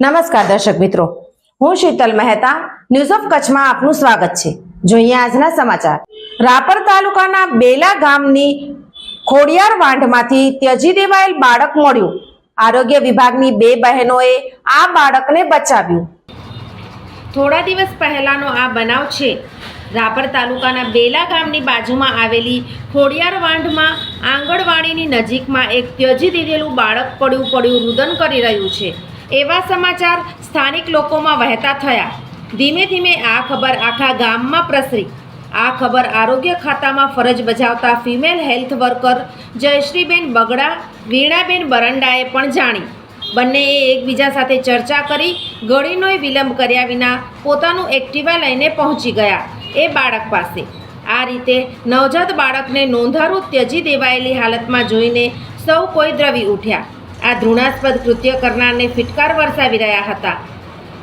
નમસ્કાર દર્શક મિત્રો. હું શીતલ મહેતા ન્યૂઝ ઓફ કચ્છમાં આપનું સ્વાગત છે. જોઈએ આજના સમાચાર. રાપર તાલુકાના બેલા ગામની ખોડિયાર વાંઢમાંથી ત્યજી દેવાયેલ બાળક મળ્યું. આરોગ્ય વિભાગની બે બહેનોએ આ બાળકને બચાવ્યું. થોડા દિવસ પહેલાનો આ બનાવ છે. રાપર તાલુકાના બેલા ગામની બાજુમાં આવેલી ખોડિયાર વાંઢમાં આંગણવાડીની નજીકમાં એક ત્યજી દીધેલું બાળક પડ્યું પડ્યું, રુદન કરી રહ્યું છે. એવા સમાચાર સ્થાનિક લોકોમાં વહેતા થયા. ધીમે ધીમે આ ખબર આખા ગામમાં પ્રસરી. આ ખબર આરોગ્ય ખાતામાં ફરજ બજાવતા female health worker Jayshreeben Bagda, Veenaben બરંડાએ પણ જાણી. બંનેએ એકબીજા સાથે ચર્ચા કરી ગળીનોય વિલંબ કર્યા વિના પોતાનું એક્ટિવા લઈને પહોંચી ગયા એ બાળક પાસે. આ રીતે નવજાત બાળકને નોંધારું ત્યજી દેવાયેલી હાલતમાં જોઈને સૌ કોઈ દ્રવી ઉઠ્યા. આ ધૃણાસ્પદ કૃત્ય કરનારને ફિટકાર વરસાવી રહ્યા હતા.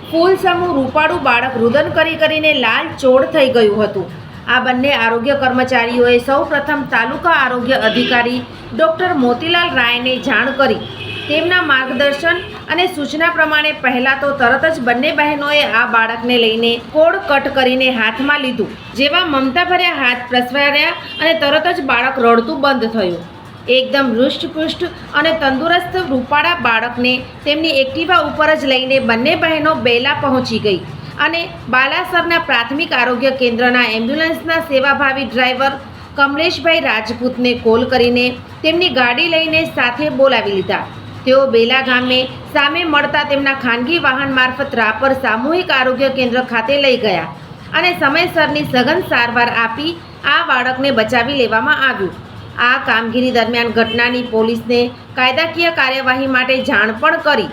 ફૂલ સમૂહ રૂપાળું બાળક રુદન કરી કરીને લાલ ચોડ થઈ ગયું હતું. આ બંને આરોગ્ય કર્મચારીઓએ સૌ પ્રથમ તાલુકા આરોગ્ય અધિકારી ડૉક્ટર મોતીલાલ રાયને જાણ કરી. તેમના માર્ગદર્શન અને સૂચના પ્રમાણે પહેલાં તો તરત જ બંને બહેનોએ આ બાળકને લઈને કોડ કટ કરીને હાથમાં લીધું જેવા મમતાભર્યા હાથ પ્રસવાર્યા અને તરત જ બાળક રડતું બંધ થયું. એકદમ હૃષ્ટપુષ્ટ અને તંદુરસ્ત રૂપાળા બાળકને તેમની એક્ટિવા ઉપર જ લઈને બંને બહેનો બેલા પહોંચી ગઈ અને બાલાસરના પ્રાથમિક આરોગ્ય કેન્દ્રના એમ્બ્યુલન્સના સેવાભાવી ડ્રાઈવર કમલેશભાઈ રાજપૂતને કોલ કરીને તેમની ગાડી લઈને સાથે બોલાવી લીધા. તેઓ બેલા ગામે સામે મળતા તેમના ખાનગી વાહન મારફત રાપર સામૂહિક આરોગ્ય કેન્દ્ર ખાતે લઈ ગયા અને સમયસરની સઘન સારવાર આપી આ બાળકને બચાવી લેવામાં આવ્યું. આ કામગીરી દરમિયાન ઘટનાની પોલીસને કાયદાકીય કાર્યવાહી માટે જાણ પણ કરી.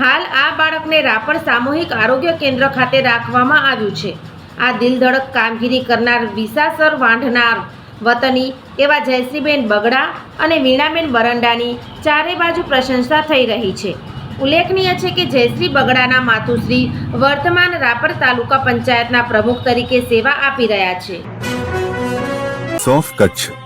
હાલ આ બાળકને રાપર સામૂહિક આરોગ્ય કેન્દ્ર ખાતે રાખવામાં આવ્યું છે. આ દિલધડક કામગીરી કરનાર વિસાસર વાંઢનાર વતની એવા જયશ્રીબેન બગડા અને વીણાબેન બરંડાની ચારે બાજુ પ્રશંસા થઈ રહી છે. ઉલ્લેખનીય છે કે જયશ્રી બગડાના માતુશ્રી વર્તમાન રાપર તાલુકા પંચાયતના પ્રમુખ તરીકે સેવા આપી રહ્યા છે. સોફ Kutch.